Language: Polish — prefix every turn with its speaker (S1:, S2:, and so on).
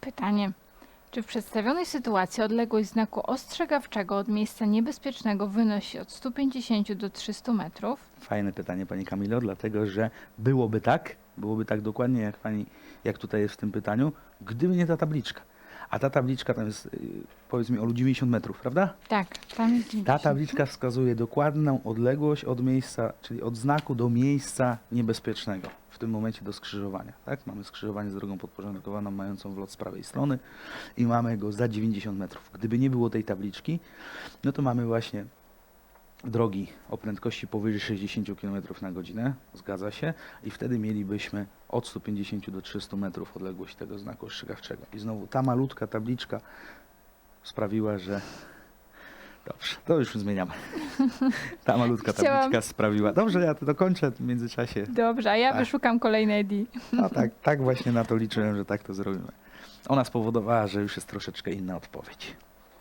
S1: Pytanie. Czy w przedstawionej sytuacji odległość znaku ostrzegawczego od miejsca niebezpiecznego wynosi od 150 do 300 metrów?
S2: Fajne pytanie, Pani Kamilo, dlatego że byłoby tak, byłoby tak dokładnie jak Pani, jak tutaj jest w tym pytaniu, gdyby nie ta tabliczka. A ta tabliczka tam jest, y, powiedzmy, o 90 metrów, prawda?
S1: Tak, tam jest
S2: Ta
S1: 90.
S2: tabliczka wskazuje dokładną odległość od miejsca, czyli od znaku do miejsca niebezpiecznego. W tym momencie do skrzyżowania. Tak? Mamy skrzyżowanie z drogą podporządkowaną, mającą wlot z prawej strony i mamy go za 90 metrów. Gdyby nie było tej tabliczki, no to mamy właśnie drogi o prędkości powyżej 60 km na godzinę, zgadza się, i wtedy mielibyśmy od 150 do 300 metrów odległość tego znaku ostrzegawczego. I znowu ta malutka tabliczka sprawiła, że Dobrze, to już zmieniamy. Ta malutka
S1: Chciałam-
S2: tabliczka sprawiła. Dobrze, ja to dokończę w międzyczasie.
S1: Dobrze, a ja
S2: Tak.
S1: wyszukam kolejnej D.
S2: No tak, tak właśnie na to liczyłem, że tak to zrobimy. Ona spowodowała, że już jest troszeczkę inna odpowiedź.